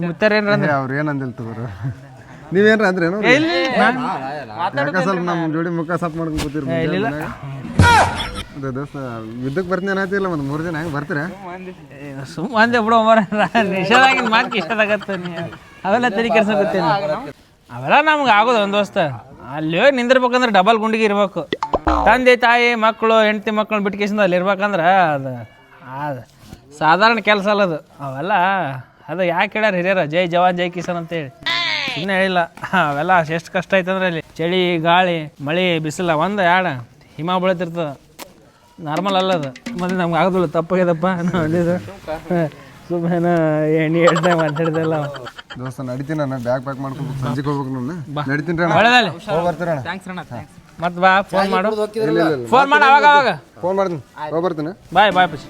ಮುತ್ತಾರ ಏನ್ರ ಅಂದ್ರೆ? ಅವ್ರು ಏನಂದಿಲ್ಲ ತಗೋರು? ನೀವೇನ್ರ ಅಂದ್ರೇನು ಯಾಕ ಸ್ವಲ್ಪ ನಮ್ಮ ಜೋಡಿ ಮುಖ ಸಪ್ ಮಾಡ್ಕೊಂಡು ಕೂತಿರ್ ದೋಸ್ತ ಯುದ್ಧಕ್ಕೆ ಬರ್ತೀನಿ ಅನ್ನತ್ತಿಲ್ಲ ಒಂದು ಮೂರು ದಿನ ಹೆಂಗೆ ಬರ್ತೀರಾ? ಸುಮ್ಮ ಅಂದೆ. ಬಿಡು ಮರ ನಿಷೇಧಾಗಿನ ಮಾತು ಇಷ್ಟದಾಗತ್ತ ನೀ ಅವೆಲ್ಲ ತಲೆ ಕೆಡ್ಸಕತ್ತೇನೆ. ಅವೆಲ್ಲ ನಮ್ಗೆ ಆಗೋದು ಒಂದು ದೋಸ್ತ ಅಲ್ಲಿ ನಿಂದಿರ್ಬೇಕಂದ್ರೆ ಡಬಲ್ ಗುಂಡಿಗೆ ಇರ್ಬೇಕು. ತಂದೆ, ತಾಯಿ, ಮಕ್ಕಳು, ಹೆಂಡತಿ ಮಕ್ಕಳು ಬಿಟ್ಕೇಸಿಂದ ಅಲ್ಲಿ ಇರ್ಬೇಕಂದ್ರೆ ಅದು ಅದು ಸಾಧಾರಣ ಕೆಲಸ ಅಲ್ಲ ಅದು. ಅವೆಲ್ಲ, ಅದು ಯಾಕೆ ಹೇಳ್ಯಾರ ಹಿರಿಯರ? ಜೈ ಜವಾನ್, ಜೈ ಕಿಸಾನ್ ಅಂತೇಳಿ. ಇನ್ನೂ ಹೇಳಿಲ್ಲ. ಅವೆಲ್ಲ ಎಷ್ಟು ಕಷ್ಟ ಐತಂದ್ರೆ ಅಲ್ಲಿ ಚಳಿ, ಗಾಳಿ, ಮಳೆ, ಬಿಸಿಲ ಒಂದು ಯಾಡ ಹಿಮ ಬೀಳತಿರ್ತದೆ. ನಾರ್ಮಲ್ ಅಲ್ಲ ಅದು. ಮತ್ತೆ ನಮ್ಗೆ ಆಗೋದಿಲ್ಲ, ತಪ್ಪಾಗ್ಯದಪ್ಪ ನಾವು ಸುಮ್ಮನೆ ಎಣ್ಣೆ ಎಣ್ಣೆ ಮಾತಾಡ್ದಲ್ಲ ದೋಸ್ತ ನಡಿತೀನಿ ಅಣ್ಣ. ಬ್ಯಾಗ್ ಪ್ಯಾಕ್ ಮಾಡ್ಕೊಂಡು ಸಂಜೆಗೆ ಹೋಗ್ಬೇಕು ನಾನು. ನಡಿತೀನಿ ಅಣ್ಣ. ಒಳ್ಳೆದಲ್ಲಿ ಹೋಗಿ ಥ್ಯಾಂಕ್ಸ್ ಮತ್ತೆ ಬಾ ಫೋನ್ ಮಾಡು. ಫೋನ್ ಮಾಡು ಅವಾಗ ಅವಾಗ. ಫೋನ್ ಮಾಡ್ತೀನಿ ಹೋಗಿ ಬರ್ತೀನಿ. ಬಾಯ್ ಬಾಯ್ ಪಚ್ಚಿ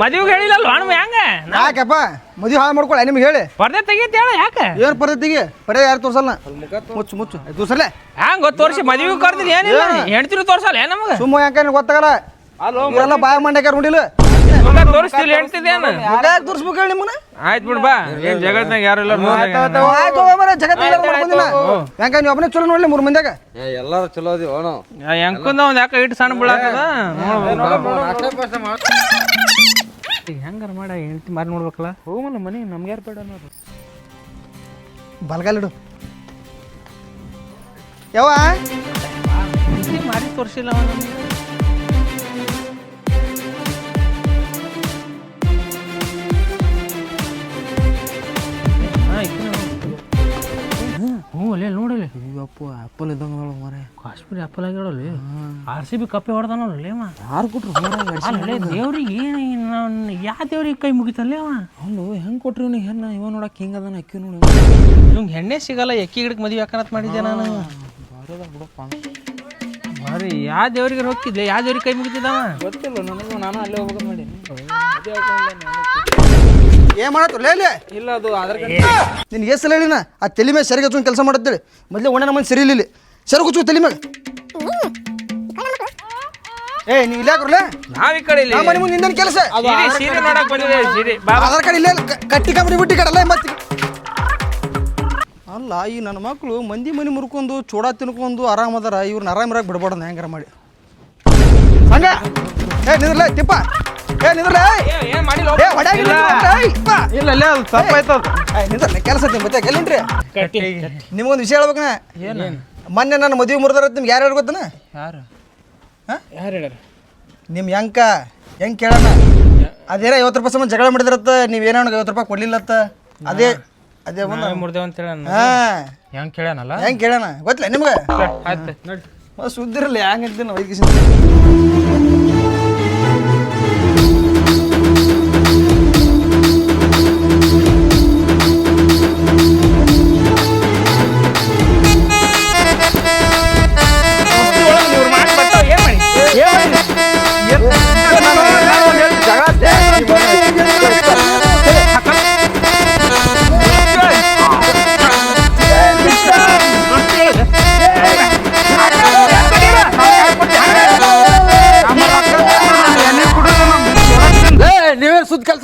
ಮದುವೆಗೆ ಹೇಳಿಲ್ಲ ಅಣ್ಣ ಹೆಂಗ ಯಾಕಪ್ಪ? ಮದುವೆ ಹಾಳು ಮಾಡ್ಕೊಳ್ಳ ನಿಮ್ಗೆ ಹೇಳಿ. ಪರ್ದೆ ತೆಗಿತ ಹೇಳ ಯಾಕ? ಏನ್ ಪರ್ದೆ ತೆಗಿ? ಪರೇ ಯಾರು ತೋರ್ಸಲ್ಲ? ಮುಚ್ಚು ಮುಚ್ಚು. ತೋರ್ಸಲ್ಲೇ? ಹ್ಯಾಂಗ ಗೊತ್ತು ತೋರಿಸಿ ಮದುವೆ ಕರ್ದಿದ್ ಏನಿಲ್ಲ ಹೆಣ್ತಿರು ತೋರ್ಸಲ್ಲ ಏನ್ ನಮಗೆ? ಸುಮ್ಮ ಯಾಕೆ ಗೊತ್ತಾಗಲ್ಲ? ಅಲ್ಲ ಬಾಯ ಮಂಡ್ಯಾಕ ನೋಡಿಲ್ಲ ಮುಖ ತೋರಿಸ್ತಿಲ್ಲ ಹೆಣ್ತಿದ್ದೇನು ಯಾಕೆ ತೋರಿಸ್ಬೇಕು ಹೇಳಿ ನಿಮ್ಮನ್ನ? ಆಯ್ತು ಬಿಡ್ ಬಾ ಏನ್ ಜಗತ್ನಾಗ ಯಾರು ಇಲ್ಲ ಆಯ್ತು ಮರ ಜಗತ್ತಿನ ಯಾಕ ನೀವು ಒಬ್ಬನೇ ಚಲೋ ನೋಡ್ಲಿ ಮೂರು ಮಂದಿಯಾಗ? ಎಲ್ಲಾರು ಚಲೋ ಅದೀವಿ ಅವನು ಹೆಂಕಂದ ಒಂದ್ ಯಾಕೆ ಇಟ್ಟು ಸಣ್ಣ ಬೀಳಾಕದ ಹೆಂಗಾರ ಮಾಡ ಹೆಂಡ್ತಿ ಮಾರಿ ನೋಡ್ಬೇಕಲ್ಲ? ಹೋಗಲ್ಲ ಮನೆ ನಮ್ಗೆ ಯಾರು ಬೇಡ ಅನ್ನೋದು. ಬಲಗಾಲಿಡು ಯಾವ ಮಾರಿ ತೋರಿಸಿಲ್ಲ ಹ್ಞೂ ಅಲ್ಲೇ ನೋಡಲಿ. ಅಪ್ಪ ಆ್ಯಪಲ್ ಇದ್ದಂಗೆ ಮರೆ ಕಾಶ್ಮೀರಿ ಆ್ಯಪಲ್ ಆಗಿಡೋಲಿ ಆರ್ ಸಿ ಬಿ ಕಪ್ಪೆ ಹೊಡೆದಾನಲ್ಲ ಅವ. ಯಾರು ಕೊಟ್ರು ಅಲ್ಲೇ ದೇವ್ರಿಗೆ ಏನು ಯಾವ ದೇವ್ರಿಗೆ ಕೈ ಮುಗಿತಲ್ಲ ಅವ? ಹೆಂಗ್ ಹೆಂಗೆ ಕೊಟ್ರಿ ಇವ್ನಿಗೆ? ಹೆಣ್ಣ ಇವ ನೋಡಕ್ಕೆ ಹಿಂಗೆ ಅದನ್ನ ಅಕ್ಕಿ ನೋಡಿ. ನಿಮ್ಗೆ ಹೆಣ್ಣೆ ಸಿಗಲ್ಲ ಎಕ್ಕಿ ಗಿಡಕ್ಕೆ ಮದುವೆ ಹಾಕನತ್ ಮಾಡಿದ್ದೆ ನಾನು? ಬಾರಿ ಯಾವ ದೇವ್ರಿಗೆ ಹೋಗ್ತಿದ್ದೆ ಯಾವ ದೇವ್ರಿಗೆ ಕೈ ಮುಗಿತಿದ್ದವ? ಗೊತ್ತಿಲ್ಲ ನನಗೂ ನಾನು ಅಲ್ಲೇ ಹೋಗೋದು ಮಾಡಿ ಏನ್ ಮಾಡತ್ತು ಲೇಲೆ ಇಲ್ಲ ಅದು ಆಧಾರ್ ನಿನ್ ಎಸ್ ಹೇಳಿನ ಆ ತಲೆ ಮೇಲೆ ಸರಿಗೆ ಹಚ್ಕೊಂಡು ಕೆಲಸ ಮಾಡತ್ತೇಳಿ ಮೊದಲೇ ಒಣ ನಮ್ಮನ್ ಸರಿ ಇಲ್ಲಿ ಸರಿ ಕುಚ್ಚು ತಲೆ ಮೇಲೆ ಏ ನೀವು ಇಲ್ಲ ಯಾಕ್ರಲ್ಲ ನಾವ್ ಈ ಕಡೆ ಇಲ್ಲಿ. ಮನೆ ಮುಂದೆ ನಿಂದೇನು ಕೆಲಸ. ಸೀರೆ ಸೀರೆ ನೋಡಕ್ ಬಂದಿದೆ ಸೀರೆ. ಬಾ ಆಧಾರ್ ಕಾರ್ಡ್ ಇಲ್ಲೇ ಕ- ಕಟ್ಟಿ ಕಂಪ್ನಿ ಬಿಟ್ಟು ಕಡಲ್ಲ ಮತ್ತೆ. ಅಲ್ಲ ಈ ನನ್ನ ಮಕ್ಕಳು ಮಂದಿ ಮನಿ ಮುರ್ಕೊಂಡು ಚೂಡ ತಿನ್ಕೊಂಡು ಆರಾಮದಾರ ಇವ್ರನ್ನ ಆರಾಮರಾಗಿ ಬಿಡ್ಬಾರ್ದು ಹೆಂಗಾರ ಮಾಡಿ. ಹಂಗ ಏ ನಿಂದ್ರಲ್ಲ ತಿಪ್ಪ. ಏ ನಿಂದ್ರಲೇ ಏನ್ ಮಾಡಿಲ್ಲ? ಏ ಹೊಡ್ಯಾಗಿಲ್ಲ ಇಲ್ಲ. ಇಲ್ಲ ಅದು ತಪ್ಪಾಯ್ತದ ನಿಂದ್ರಲೇ ಕೆಲಸ ಐತಿ ಮತ್ತೆ ಎಲ್ಲಿಂಟ್ರಿ ನಿಮ್ಗೊಂದು ವಿಷಯ ಹೇಳ್ಬೇಕನ ಏನು? ಮೊನ್ನೆ ನನ್ನ ಮದುವೆ ಮುರಿದಾರ ನಿಮ್ಗೆ ಯಾರು ಗೊತ್ತನ? ಯಾರು? ಹಾಂ? ಯಾರು ಹೇಳ್ಯಾರ? ನಿಮ್ಮ ಯಂಕ ಹೆಂಗ್ ಕೇಳೋಣ? ಅದೇ ಐವತ್ತು ರೂಪಾಯಿ ಸಂಬಂಧ ಜಗಳ ಮಾಡಿದ್ರತ್ತ ನೀವೇನೋ ಐವತ್ತು ರೂಪಾಯಿ ಕೊಡ್ಲಿಲ್ಲತ್ತ? ಅದೇ ಅದೇ ನಾವೇ ಮುರ್ದೇವ್ ಅಂತ ಹೇಳ ಹಾಂ. ಹೆಂಗ್ ಕೇಳ್ಯಾನಲ್ಲ ಹೆಂಗ್ ಕೇಳೋಣ? ಗೊತ್ತಿಲ್ಲ ನಿಮ್ಗೆ? ಆಯ್ತು. ಸುದ್ದಿರಲ್ಲ ಹೆಂಗಂತ ನಾವು ವೈದ್ಯಕೀಯ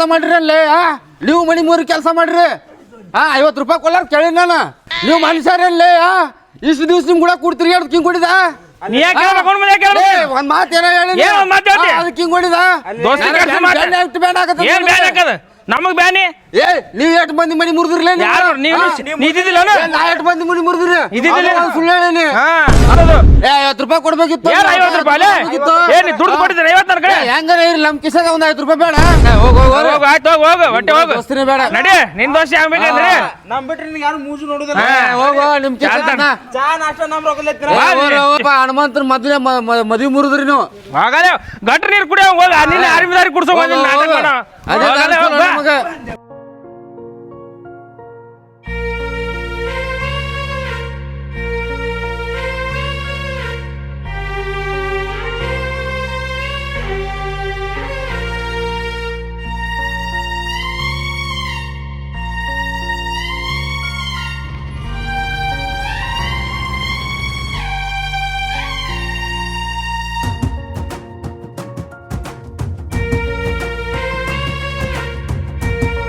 ನೀವೇನು ಸುದ್ದ ಮಾಡ್ರಿ ಅಲ್ಲೇ ಆ? ನೀವು ಮಣಿ ಮೂರು ಕೆಲಸ ಮಾಡ್ರಿ. ಆ ಐವತ್ತು ರೂಪಾಯಿ ಕೊಲ್ಲಾರ ಕೇಳಿ ನಾನು. ನೀವು ಮನುಷ್ಯರಲ್ಲೇ ಆ? ಇಷ್ಟು ದಿವ್ಸ ನಿಮ್ ಕೂಡ ಕೊಡ್ತೀರಿ ತಿರ್ಗಾಡ್ ಕಿಂಗ್ ಹೊಡಿದ? ನೀ ಯಾಕೆ ಕೇಳ್ಬೇಕು? ಅವ್ನ್ ಮುಂದೆ ಯಾಕೆ ಏ, ಕೇಳ್ಬೇಕು? ಒಂದ್ ಮಾತು ಏನೋ ಹೇಳಿ ಏನ್ ಒಂದ್ ಮಾತ್ ಹೇಳ್ತಿ? ಅದಕ್ಕೆ ಹಿಂಗ್ ಹೊಡಿದ? ದೋಸ್ತಿ ಕೆಲ್ಸ ಮಾಡ್- ಏನ್ ಬ್ಯಾನ್ ಹಾಕದ ನಮಗ್ ಬ್ಯಾನಿ. ಏ ನೀವ್ ಎಷ್ಟು ಮಂದಿ ಮನಿ ಮುರಿದ್ರಲ್ಲ ಯಾರು? ನೀವು ನೀ ನಾ ಎಷ್ಟು ಮಂದಿ ಮನಿ ಮುರಿದ್ರಿ ಇದ್ದಿದ್ದಿಲ್ಲ? ಸುಳ್ಳು ಹೇಳೀನಿ. ಹಾ ಹೌದು. ಏ ಐವತ್ತು ರೂಪಾಯಿ ಕೊಡ್ಬೇಕಿತ್ತು. ಏನ್ ಐವತ್ತು ರೂಪಾಯಿ. ಏನ್ ದುಡ್ಡು ಕೊಟ್ಟಿದ್ರೆ ಐವತ್ತು ನನ್ನ ಕಡೆ? ಏ, ಹೆಂಗಾರ ಇರ್ಲಿ? ನಮ್ ಕಿಸಾಗ ಒಂದ್ ಐವತ್ತು ರೂಪಾಯಿ ಬೇಡ. ಹೋಗ್ ಹೋಗಿ ಹೋಗ್. ಹೋಗು ಆಯ್ತು ಹೋಗು ಹೋಗು ಹೊಟ್ಟೆ ಹೋಗು. ದೋಸ್ತಿನೇ ಬೇಡ. ನಡಿ ನಿನ್ ದೋಸ್ತಿ ಆಗ್ಬೇಕಂದ್ರೆ. ನಮ್ ಬಿಟ್ರೆ ನಿನ್ಗೆ ಯಾರು ಮೂಜು ನೋಡುದಿಲ್ಲ? ಏ, ಹೋಗ್ ಹೋಗ್ ನಿಮ್ ಕಿಸಾಗ ಚಾಲ್ತಾನ. ಚಾ ನಾಷ್ಟ ನಮ್ ರೊಕ್ಕಲೆತ್ತಿರ ಹನುಮಂತನ ಮದ್ವೆ ಮದ್ವಿ ಮುರಿದ್ರಿ ನೀವು. ಹೋಗಲೇ ಗಟ್ರ ನೀರು ಕುಡಿಯೋ ಹೋಗ. ನಿನ್ನ ಅರಿವಿದಾರಿ ಕುಡ್ಸೋ ಹೋಗು. ಅದೇ